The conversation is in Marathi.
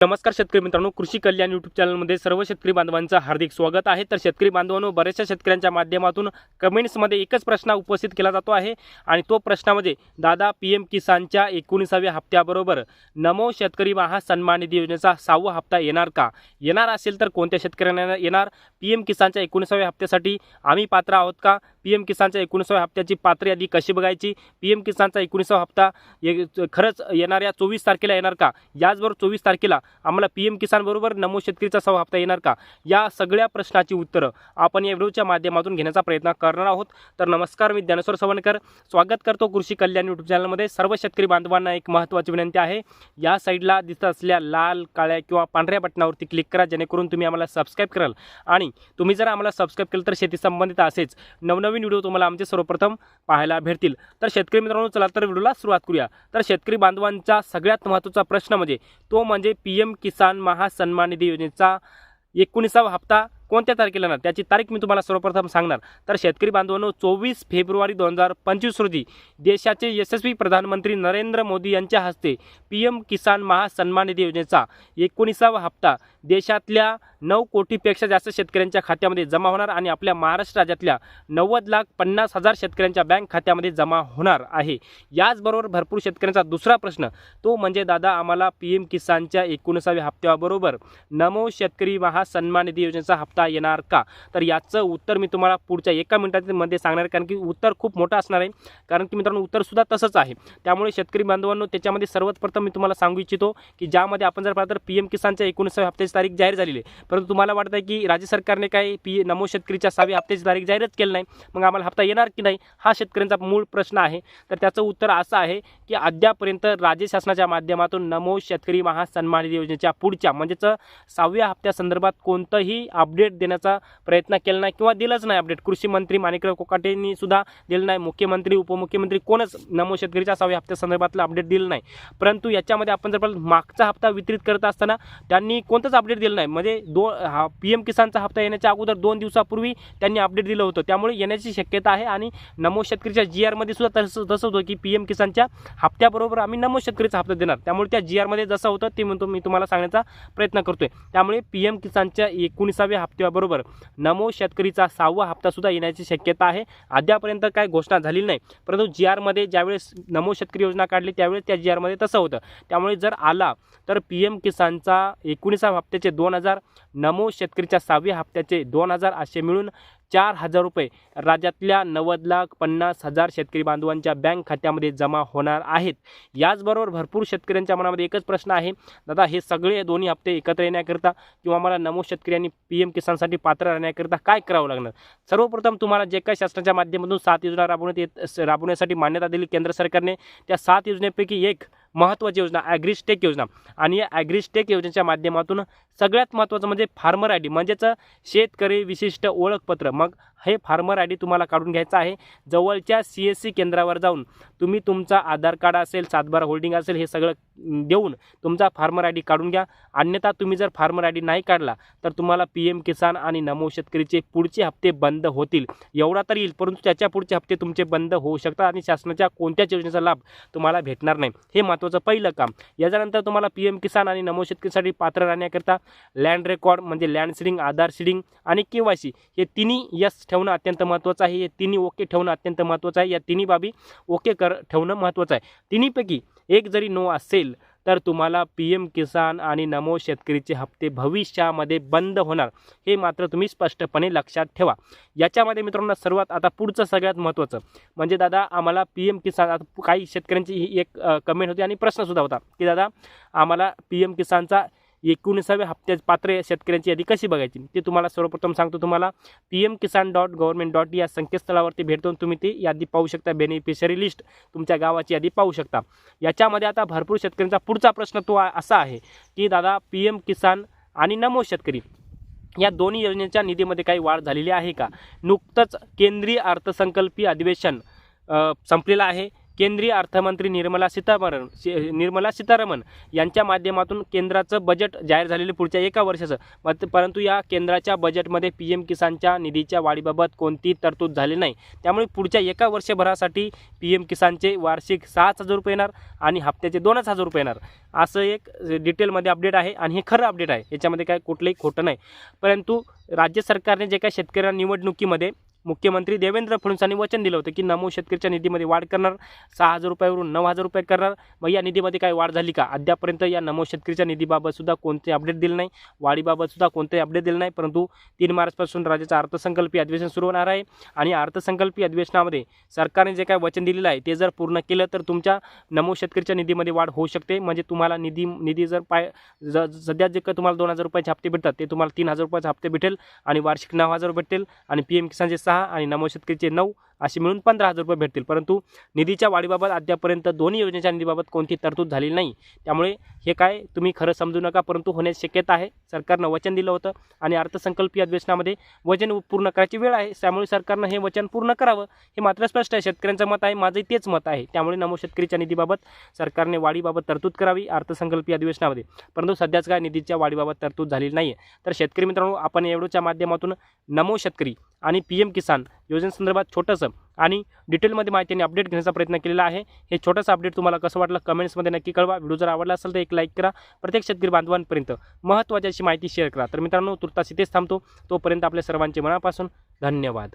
नमस्कार शेतकरी मित्रांनो कृषी कल्याण यूट्यूब चॅनलमध्ये सर्व शेतकरी बांधवांचं हार्दिक स्वागत आहे. तर शेतकरी बांधवांनो बऱ्याचशा शेतकऱ्यांच्या माध्यमातून कमेंट्समध्ये एकच प्रश्न उपस्थित केला जातो आहे आणि तो प्रश्नामध्ये म्हणजे, दादा पी एम किसानच्या एकोणीसाव्या हप्त्याबरोबर नमो शेतकरी महासन्मान निधी योजनेचा सहावा हप्ता येणार का? येणार असेल तर कोणत्या शेतकऱ्यांना येणार? पी एम किसानच्या एकोणीसाव्या हप्त्यासाठी आम्ही पात्र आहोत का? पी एम किसानच्या एकोणीसाव्या हप्त्याची पात्र यादी कशी बघायची? पी एम किसानचा एकोणीसावा हप्ता ये- खरंच येणाऱ्या चोवीस तारखेला येणार का? याचबरोबर चोवीस तारखेला आम्हाला पी एम किसानबरोबर नमो शेतकरीचा सहा हप्ता येणार का? या सगळ्या प्रश्नाची उत्तरं आपण या व्हिडिओच्या माध्यमातून घेण्याचा प्रयत्न करणार आहोत. तर नमस्कार मी ज्ञानेश्वर सवणकर स्वागत करतो कृषी कल्याण यूट्यूब चॅनलमध्ये सर्व शेतकरी बांधवांना एक महत्त्वाची विनंती आहे. या साईडला दिसत असल्या लाल काळ्या किंवा पांढऱ्या बटनावरती क्लिक करा जेणेकरून तुम्ही आम्हाला सबस्क्राईब कराल. आणि तुम्ही जर आम्हाला सबस्क्राईब केलं तर शेती संबंधित असेच नवनवीन व्हिडिओ तुम्हाला आमचे सर्वप्रथम पाहायला भेटतील. तर शेतकरी मित्रांनो चला तर व्हिडिओला सुरुवात करूया. तर शेतकरी बांधवांचा सगळ्यात महत्त्वाचा प्रश्न म्हणजे तो म्हणजे पी एम किसान महासन्मान निधी योजनेचा एकोणीसावा हप्ता कोणत्या तारखेला येणार? त्याची तारीख मी तुम्हाला सर्वप्रथम सांगणार. तर शेतकरी बांधवांनो चोवीस फेब्रुवारी दोन हजार पंचवीस रोजी देशाचे यशस्वी प्रधानमंत्री नरेंद्र मोदी यांच्या हस्ते पी एम किसान महासन्मान निधी योजनेचा एकोणीसावा हप्ता देशातल्या नऊ कोटीपेक्षा जास्त शेतकऱ्यांच्या खात्यामध्ये जमा होणार आणि आपल्या महाराष्ट्र राज्यातल्या नव्वद लाख पन्नास हजार शेतकऱ्यांच्या बँक खात्यामध्ये जमा होणार आहे. याचबरोबर भरपूर शेतकऱ्यांचा दुसरा प्रश्न तो म्हणजे दादा आम्हाला पी एम किसानच्या एकोणीसाव्या हप्त्याबरोबर नमो शेतकरी महासन्मान निधी योजनेचा हप्ता येणार का? तर याचं उत्तर मी तुम्हाला पुढच्या एका मिनिटामध्ये सांगणार आहे कारण की उत्तर खूप मोठं असणार आहे. कारण की मित्रांनो उत्तरसुद्धा तसंच आहे. त्यामुळे शेतकरी बांधवांनो त्याच्यामध्ये सर्वात प्रथम मी तुम्हाला सांगू इच्छितो की ज्यामध्ये आपण जर पाहिलं तर पी एम किसानच्या एकोणीसाव्या हप्त्याची तारीख जाहीर झालेली आहे. परंतु तुम्हाला वाटतं आहे की राज्य सरकारने काही पी नमो शेतकरीच्या सहावी हप्त्याची तारीख जाहीरच केली नाही. मग आम्हाला हप्ता येणार की नाही हा शेतकऱ्यांचा मूळ प्रश्न आहे. तर त्याचं उत्तर असं आहे की अद्यापर्यंत राज्य शासनाच्या माध्यमातून नमो शेतकरी महासन्मान निधी योजनेच्या पुढच्या म्हणजेच सहाव्या हप्त्यासंदर्भात कोणतंही अपडेट देण्याचा प्रयत्न केला नाही किंवा दिलंच नाही अपडेट. कृषी मंत्री माणिकराव कोकाटेंनी सुद्धा दिलं नाही. मुख्यमंत्री उपमुख्यमंत्री कोणच नमो शेतकरीच्या सहाव्या हप्त्यासंदर्भातलं अपडेट दिलं नाही. परंतु याच्यामध्ये आपण जर मागचा हप्ता वितरित करत असताना त्यांनी कोणतंच अपडेट दिलं नाही. म्हणजे दो हा पी एम किसानचा हप्ता येण्याच्या अगोदर दोन दिवसापूर्वी त्यांनी अपडेट दिलं होतं. त्यामुळे येण्याची शक्यता आहे आणि नमो शेतकरीच्या जी आरमध्ये सुद्धा तसं तसं होतं की पी एम किसानच्या हप्त्याबरोबर आम्ही नमो शेतकरीचा हप्ता देणार. त्यामुळे त्या जी आरमध्ये जसं होतं ते म्हणतो मी तुम्हाला सांगण्याचा प्रयत्न करतोय. त्यामुळे पी एम किसानच्या एकोणीसाव्या हप्त्याबरोबर नमो शेतकरीचा सहावा हप्तासुद्धा येण्याची शक्यता आहे. अद्यापर्यंत काय घोषणा झालेली नाही. परंतु जी आरमध्ये ज्यावेळेस नमो शेतकरी योजना काढली त्यावेळेस त्या जी आरमध्ये तसं होतं. त्यामुळे जर आला तर पी एम किसानचा एकोणीसाव्या हप्त्याचे दोन हजार नमो शेतकरीच्या सहाव्या हप्त्याचे दोन हजार असे मिळून चार हजार रुपये. राज्यातल्या नव्वद लाख पन्नास हजार शेतकरी बांधवांच्या बँक खात्यामध्ये जमा होणार आहेत. याचबरोबर भरपूर शेतकऱ्यांच्या मनामध्ये एकच प्रश्न आहे. दादा हे सगळे दोन्ही हप्ते एकत्र येण्याकरिता किंवा मला नमो शेतकऱ्यांनी पी एम किसानसाठी पात्र राहण्याकरिता काय करावं लागणार? सर्वप्रथम तुम्हाला जे काही शासनाच्या माध्यमातून सात योजना राबवण्यात येत राबवण्यासाठी मान्यता दिली केंद्र सरकारने. त्या सात योजनेपैकी एक महत्त्वाची योजना ॲग्रिस्टेक योजना. आणि या ॲग्रिस्टेक योजनेच्या माध्यमातून सगळ्यात महत्त्वाचं म्हणजे फार्मर आय डी म्हणजेच शेतकरी विशिष्ट ओळखपत्र. मग हे फार्मर आय डी तुम्हाला काढून घ्यायचं आहे. जवळच्या सी एस सी केंद्रावर जाऊन तुम्ही तुमचा आधार कार्ड असेल सातबारा होल्डिंग असेल हे सगळं देऊन तुमचा फार्मर आय डी काढून घ्या. अन्यथा तुम्ही जर फार्मर आय डी नाही काढला तर तुम्हाला पी एम किसान आणि नमो शेतकरीचे पुढचे हप्ते बंद होतील. एवढा तर येईल परंतु त्याच्या पुढचे हप्ते तुमचे बंद होऊ शकतात आणि शासनाच्या कोणत्याच योजनेचा लाभ तुम्हाला भेटणार नाही. हे महत्त्वाचं पहिलं काम. याच्यानंतर तुम्हाला पी एम किसान आणि नमो शेतकरीसाठी पात्र राहण्याकरिता लँड रेकॉर्ड म्हणजे लँड सिडिंग आधार सिडिंग आणि के वाय सी हे तिन्ही यस ठेवणं अत्यंत महत्त्वाचं आहे. हे तिन्ही ओके ठेवणं अत्यंत महत्त्वाचं आहे. या तिन्ही बाबी ओके कर ठेवणं महत्त्वाचं आहे. तिन्हीपैकी एक जरी नो असेल तर तुम्हाला पी एम किसान आणि नमो शेतकरीचे हप्ते भविष्यामध्ये बंद होणार. हे मात्र तुम्ही स्पष्टपणे लक्षात ठेवा. याच्यामध्ये मित्रांनो सर्वात आता पुढचं सगळ्यात महत्त्वाचं म्हणजे दादा आम्हाला पी एम किसान आता काही शेतकऱ्यांची ही एक कमेंट होती आणि प्रश्नसुद्धा होता की दादा आम्हाला पी एम किसानचा एकोणीसाव्या हप्त्यात पात्र शेतकऱ्यांची यादी कशी बघायची? ते तुम्हाला सर्वप्रथम सांगतो तुम्हाला. P M Kisan dot government dot या संकेतस्थळावरती भेट देऊन तुम्ही ती यादी पाहू शकता. बेनिफिशरी लिस्ट तुमच्या गावाची यादी पाहू शकता. याच्यामध्ये आता भरपूर शेतकऱ्यांचा पुढचा प्रश्न तो असा आहे की दादा पी एम किसान आणि नमो शेतकरी या दोन्ही योजनेच्या निधीमध्ये काही वाढ झालेली आहे का? नुकतंच केंद्रीय अर्थसंकल्पीय अधिवेशन संपलेलं आहे. केंद्रीय अर्थमंत्री निर्मला सीतारामन निर्मला सीतारामन यांच्या माध्यमातून केंद्राचं बजेट जाहीर झालेलं पुढच्या एका वर्षाचं. परंतु या केंद्राच्या बजेटमध्ये पी एम किसानच्या निधीच्या वाढीबाबत कोणती तरतूद झाली नाही. त्यामुळे पुढच्या एका वर्षभरासाठी पी एम किसानचे वार्षिक सहाच हजार रुपये येणार आणि हप्त्याचे दोनच हजार रुपये येणार. असं एक डिटेलमध्ये अपडेट आहे आणि हे खरं अपडेट आहे. याच्यामध्ये काय कुठलंही खोटं नाही. परंतु राज्य सरकारने जे काही शेतकऱ्यांना निवडणुकीमध्ये मुख्यमंत्री देवेंद्र फडणवीसांनी वचन दिलं होतं की नमो शेतकरीच्या निधीमध्ये वाढ करणार सहा हजार रुपयावरून नऊ हजार रुपये करणार. मग या निधीमध्ये काय वाढ झाली का? अद्यापर्यंत या नमो शेतकरीच्या निधीबाबतसुद्धा कोणते अपडेट दिलं नाही. वाढीबाबत सुद्धा कोणतेही अपडेट दिलं नाही. परंतु तीन मार्चपासून राज्याचं अर्थसंकल्पीय अधिवेशन सुरू होणार आहे. आणि अर्थसंकल्पीय अधिवेशनामध्ये सरकारने जे काय वचन दिलेलं आहे ते जर पूर्ण केलं तर तुमच्या नमो शेतकरीच्या निधीमध्ये वाढ होऊ शकते. म्हणजे तुम्हाला निधी निधी जर पाय ज सध्या जे काय तुम्हाला दोन हजार रुपयाचे हप्ते भेटतात ते तुम्हाला तीन हजार रुपयाचे हप्ते भेटेल आणि वार्षिक नऊ हजार भेटेल आणि पी एम किसानचे सहा आणि नमो शेतकरीचे नऊ असे मिळून पंधरा हजार रुपये भेटतील. परंतु निधीच्या वाढीबाबत अद्यापर्यंत दोन्ही योजनेच्या निधीबाबत कोणती तरतूद झालेली नाही. त्यामुळे हे काय तुम्ही खरं समजू नका परंतु होण्याची शक्यता आहे. सरकारनं वचन दिलं होतं आणि अर्थसंकल्पीय अधिवेशनामध्ये वचन पूर्ण करायची वेळ आहे. त्यामुळे सरकारनं हे वचन पूर्ण करावं हे मात्र स्पष्ट आहे. शेतकऱ्यांचं मत आहे माझंही तेच मत आहे. त्यामुळे नमो शेतकरीच्या निधीबाबत सरकारने वाढीबाबत तरतूद करावी अर्थसंकल्पीय अधिवेशनामध्ये. परंतु सध्याच काय निधीच्या वाढीबाबत तरतूद झालेली नाही आहे तर शेतकरी मित्रांनो आपण एवढ्याच्या माध्यमातून नमो शेतकरी आणि पी एम किसान योजनेसंदर्भात छोटंसं आणि डिटेलमध्ये माहितीने अपडेट घेण्याचा प्रयत्न केलेला आहे. हे छोटंसं अपडेट तुम्हाला कसं वाटलं कमेंट्समध्ये नक्की कळवा. व्हिडिओ जर आवडला असेल तर एक लाईक करा. प्रत्येक शेतकरी बांधवांपर्यंत महत्त्वाची अशी माहिती शेअर करा. तर मित्रांनो तुर्तास इथेच थांबतो. तोपर्यंत आपल्या सर्वांचे मनापासून धन्यवाद.